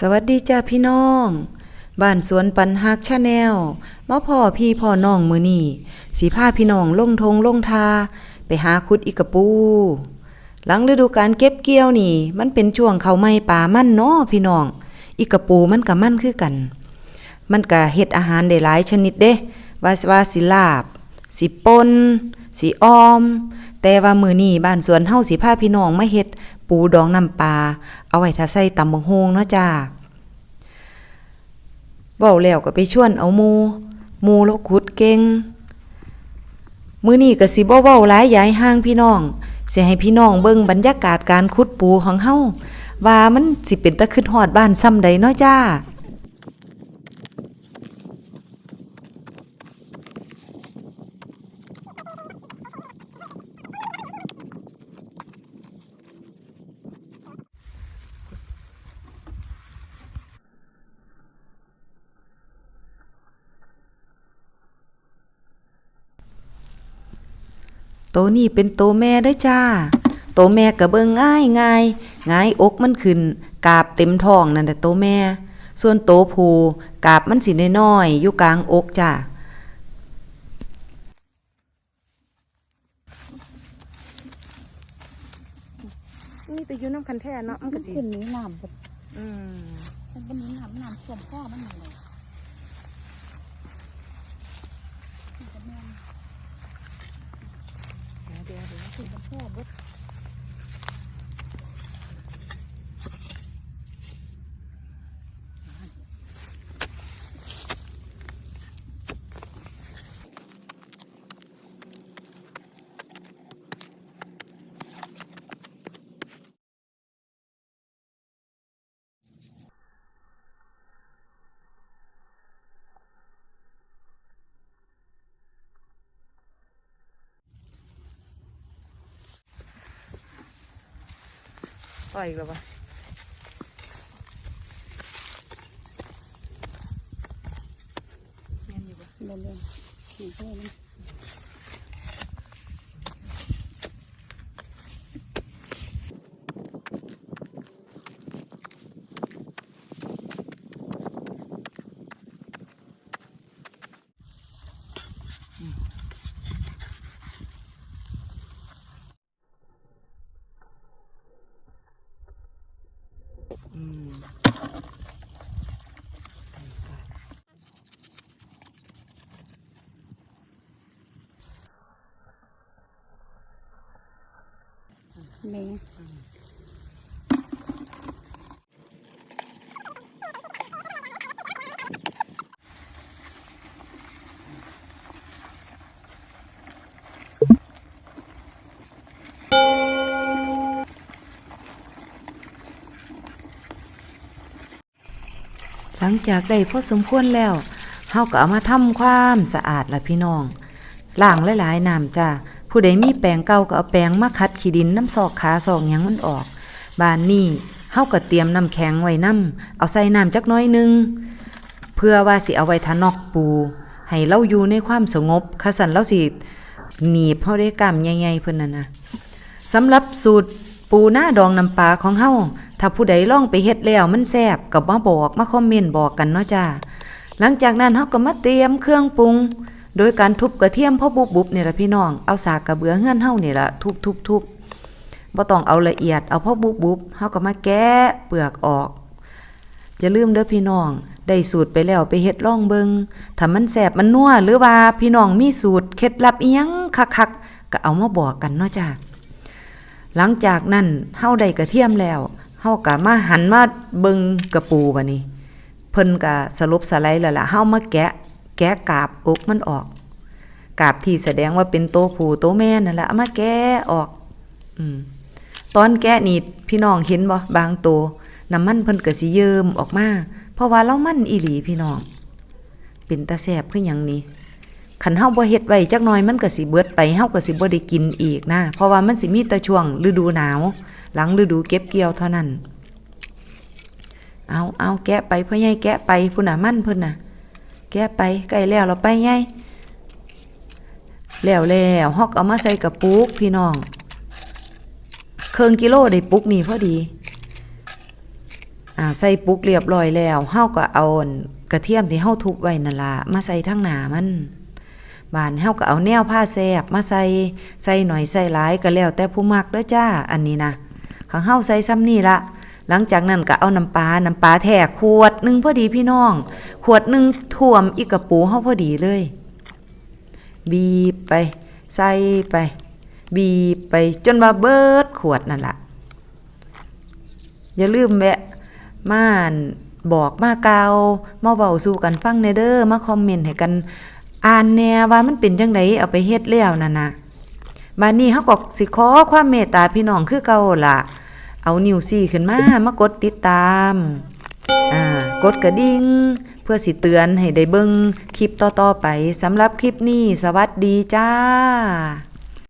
สวัสดีจ้าพี่น้อง บ้านสวนปันฮักชาแนลมาพ่อพี่พ่อน้องมือนี่สีผ้าพี่น้องลงทงลงทา ไปหาคุดอีกระปู หลังฤดูการเก็บเกี่ยวนี่ มันเป็นช่วงเขาไม่ป่ามั่นเนาะพี่น้อง อีกระปูมันกับมั่นคือกัน มันก็เฮ็ดอาหารได้หลายชนิดเด้ว่าสว่าสิลาบ สิปนสิออม แต่ว่ามือนี้บ้านสวนเฮาสิพาพี่น้องมาเฮ็ด ปูดองน้ำปลาเอาไว้ถ้าใส่ตำบังฮวงเนาะจ้าเว้าแล้วก็ไปชวนเอาหมูหมูแล้วขุดเก่งมื้อนี้ก็สิบ่เว้าหลายยายห้างพี่น้องสิให้พี่น้องเบิ่งบรรยากาศการขุดปูของเฮาว่ามันสิเป็นตะคืดฮอดบ้านซ้ำใดเนาะจ้า โตนี่เป็นโตแม่ได้อจ้า โตแม่ก็เบิ่งง่ายง่ายง่ายอกมันขึ้น กาบเต็มท้องนั่นแหละโตแม่ ส่วนโตผูกาบมันสิน้อยๆอยู่กลางอกจ้านี่แต่อยู่น้ำคันแท้เนาะมันก็สิขึ้นนี้น้ำแบบอืมมันเป็นนี้น้ำน้ำท่วมพ่อมันอยู่เลยมันจะแม่น เดี๋ยวเดี๋ยว ปล่อยอีกแล้ววะแม่นอยู่บ่เดินเดินถึงพ่อมัน แม่หลังจากได้พอสมควรแล้วเฮาก็เอามาทำความสะอาดละพี่น้องล้างหลายๆน้ำจ้า ผู้ใดมีแปรงเก่าก็เอาแปรงมาขัดขี้ดินน้ำซอกขาซอกหยังมันออก บานนี้เฮาก็เตรียมน้ำแข็งไว้น้ำเอาใส่น้ำจักน้อยหนึง เพื่อว่าสิเอาไว้ทานอกปู ให้เราอยู่ในความสงบคัสันเราสิหนีบเฮาได้กล้ามใหญ่ๆเพิ่นน่ะนะสำหรับสูตรปูหน้าดองน้ำปลาของเฮาถ้าผู้ใดล่องไปเฮ็ดแล้วมันแซ่บก็มาบอกมาคอมเมนต์บอกกันเนาะจ้าหลังจากนั้นเฮาก็มาเตรียมเครื่องปรุง โดยการทุบกระเทียมพอบุบๆนี่ยละพี่น้องเอาสากกระเบือเฮือนเฮาเนี่ยละทุบๆๆบ่ต้องเอาละเอียดเอาพอบุบๆเฮาก็มาแกะเปลือกออกอย่าลืมเด้อพี่น้อง ได้สูตรไปแล้วไปเฮ็ดล่องเบิงถ้ามันแสบมันนัวหรือว่าพี่น้องมีสูตรเคล็ดลับอีหยังคักๆก็เอามาบอกกันเนาะจ้าหลังจากนั้นเฮาได้กระเทียมแล้วเฮาก็มาหันมาเบิงกระปูบัดนี้ เพิ่นก็สรุปสไลด์แล้วล่ะเฮามาแกะ แกะกาบอกมันออก กาบที่แสดงว่าเป็นโตผูโตแม่นั่นแหละเอามาแกะออกอืมตอนแกะนี่พี่น้องเห็นบ่บางตัวน้ำมันเพิ่นก็สิเยิ้มออกมาเพราะว่าเรามันอีหลีพี่น้อง เป็นตาแซ่บคือหยังนี้คันเฮาบ่เฮ็ดไว้จักหน่อยมันก็สิเบิดไปเฮาก็สิบ่ได้กินอีกนะเพราะว่ามันสิมีแต่ช่วงฤดูหนาว หลังฤดูเก็บเกี่ยวเท่านั้น เอาเอาแกะไปพ่อใหญ่แกะไปพุ่นน่ะมันเพิ่นน่ะ แกะไปใกล้แล้วเราไปใหญ่แล้วแล้วฮอกเอามาใส่กระปุกพี่น้องเครื่องกิโลได้ปุกนี่พอดีอ่าใส่ปุกเรียบร้อยแล้วเฮาก็เอากระเทียมที่เฮาทุบไว้นั่นล่ะมาใส่ทั้งหนามันบานเฮาก็เอาแนวผ้าแซบมาใส่ใส่หน่อยใส่หลายก็แล้วแต่ผู้มักเด้อจ้าอันนี้นะของเฮาใส่ซ้ำนี่ละ หลังจากนั้นก็เอาน้ำปลา น้ำปลาแท้ขวดหนึ่งพอดีพี่น้อง ขวดหนึ่งท่วมอีกกระปูเฮาพอดีเลย บีบไป ใส่ไป บีบไปจนว่าเบิดขวดนั่นล่ะ อย่าลืมแวะม่านบอกมากาวมาเว้าสู่กันฟังในเด้อมาคอมเมนต์ให้กัน อ่านแน่ว่ามันเป็นจังไดเอาไปเฮ็ดแล้วนั่นน่ะบัดนี้เฮาก็สิขอความเมตตาพี่น้องคือเก่าล่ะ เอานิ้วซี่ขึ้นมามากดติดตาม อ่ากดกระดิ่งเพื่อสิเตือนให้ได้เบิ่งคลิปต่อๆไปสำหรับคลิปนี้สวัสดีจ้า